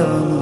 olsun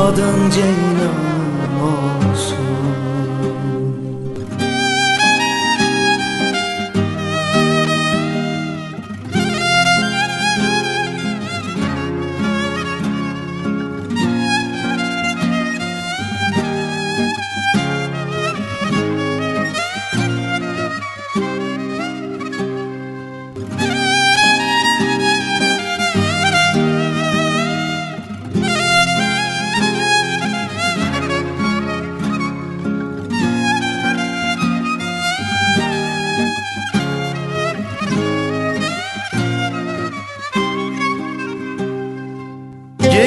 Adın Ceylan olsun